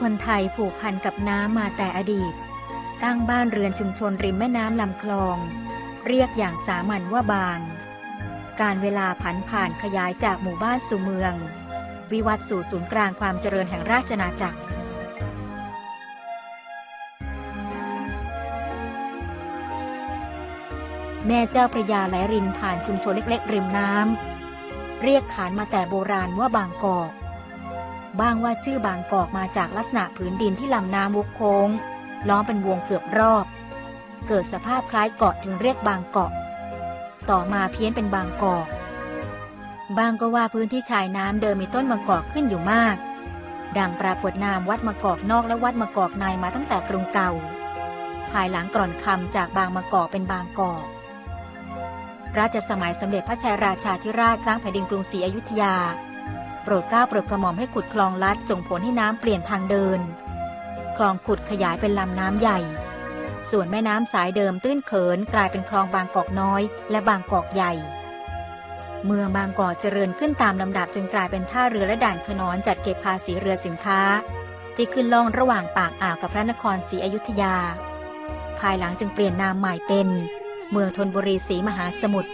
คนไทยผูกพันกับน้ำมาแต่อดีต ตั้งบ้านเรือนชุมชนริมแม่น้ำลำคลอง เรียกอย่างสามัญว่าบาง การเวลาผันผ่านขยายจากหมู่บ้านสู่เมือง วิวัฒน์สู่ศูนย์กลางความเจริญแห่งราชนาจักรแม่เจ้าพระยาไหลรินผ่านชุมชนเล็กๆ ริมน้ำ เรียกขานมาแต่โบราณว่าบางกอก บ้างว่าชื่อบางกอกมาจากลักษณะผืนดินที่ลำน้ำวกโค้ง ล้อมเป็นวงเกือบรอบ เกิดสภาพคล้ายเกาะจึงเรียกบางเกาะ ต่อมาเพี้ยนเป็นบางกอกบางก็ว่าพื้นที่ชายน้ำเดิมมีต้นมะกอกขึ้นอยู่มาก ดังปรากฏนามวัดมะกอกนอกและวัดมะกอกในมาตั้งแต่กรุงเก่า ภายหลังกร่อนคำจากบางมะกอกเป็นบางกอกรัชสมัยสมเด็จพระชัยราชาธิราชครั้งแผ่นดินกรุงศรีอยุธยา รดเกล้าโปรดกระหม่อมให้ขุดคลองลัดส่งผลให้น้ำเปลี่ยนทางเดิน คลองขุดขยายเป็นลำน้ำใหญ่ ส่วนแม่น้ำสายเดิมตื้นเขินกลายเป็นคลองบางกอกน้อยและบางกอกใหญ่ เมืองบางกอกเจริญขึ้นตามลำดับจนกลายเป็นท่าเรือและด่านขนอนจัดเก็บภาษีเรือสินค้า ที่ขึ้นล่องระหว่างปากอ่าวกับพระนครศรีอยุธยา ภายหลังจึงเปลี่ยนนามใหม่เป็น เมืองธนบุรีศรีมหาสมุทร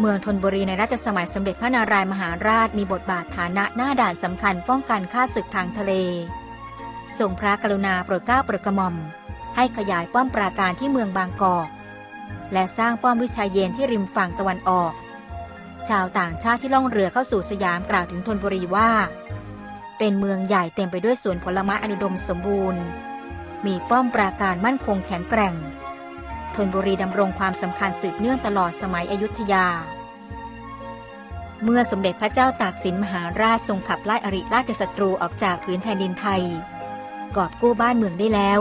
เมืองธนบุรีในรัชสมัยสมเด็จพระนารายมหาราชมีบทบาทฐานะหน้าด่านสำคัญป้องกันข้าศึกทางทะเลทรงพระกรุณาโปรดเกล้าโปรดกระหม่อม ให้ขยายป้อมปราการที่เมืองบางกอก และสร้างป้อมวิชายเยนที่ริมฝั่งตะวันออก ชาวต่างชาติที่ล่องเรือเข้าสู่สยามกล่าวถึงธนบุรีว่า เป็นเมืองใหญ่เต็มไปด้วยสวนผลไม้อนุดมสมบูรณ์ มีป้อมปราการมั่นคงแข็งแกร่ง ธนบุรีดำรงความสำคัญสืบเนื่องตลอดสมัยอยุธยา เมื่อสมเด็จพระเจ้าตากสินมหาราชทรงขับไล่อริราชศัตรูออกจากพื้นแผ่นดินไทย กอบกู้บ้านเมืองได้แล้ว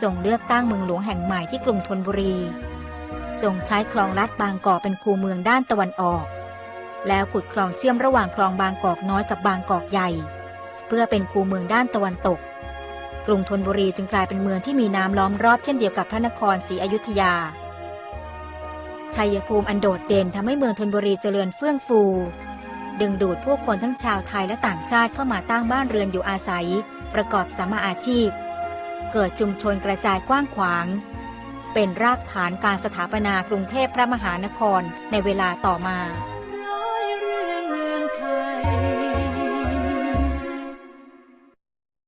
ทรงเลือกตั้งเมืองหลวงแห่งใหม่ที่กรุงธนบุรีทรงใช้คลองลัดบางกอกเป็นคูเมืองด้านตะวันออก แล้วขุดคลองเชื่อมระหว่างคลองบางกอกน้อยกับบางกอกใหญ่ เพื่อเป็นคูเมืองด้านตะวันตก กรุงธนบุรีจึงกลายเป็นเมืองที่มีน้ำล้อมรอบเช่นเดียวกับพระนครศรีอยุธยา ชัยภูมิอันโดดเด่นทำให้เมืองธนบุรีเจริญเฟื่องฟู ดึงดูดผู้คนทั้งชาวไทยและต่างชาติเข้ามาตั้งบ้านเรือนอยู่อาศัย ประกอบสมมาอาชีพ เกิดชุมชนกระจายกว้างขวาง เป็นรากฐานการสถาปนากรุงเทพพระมหานครในเวลาต่อมา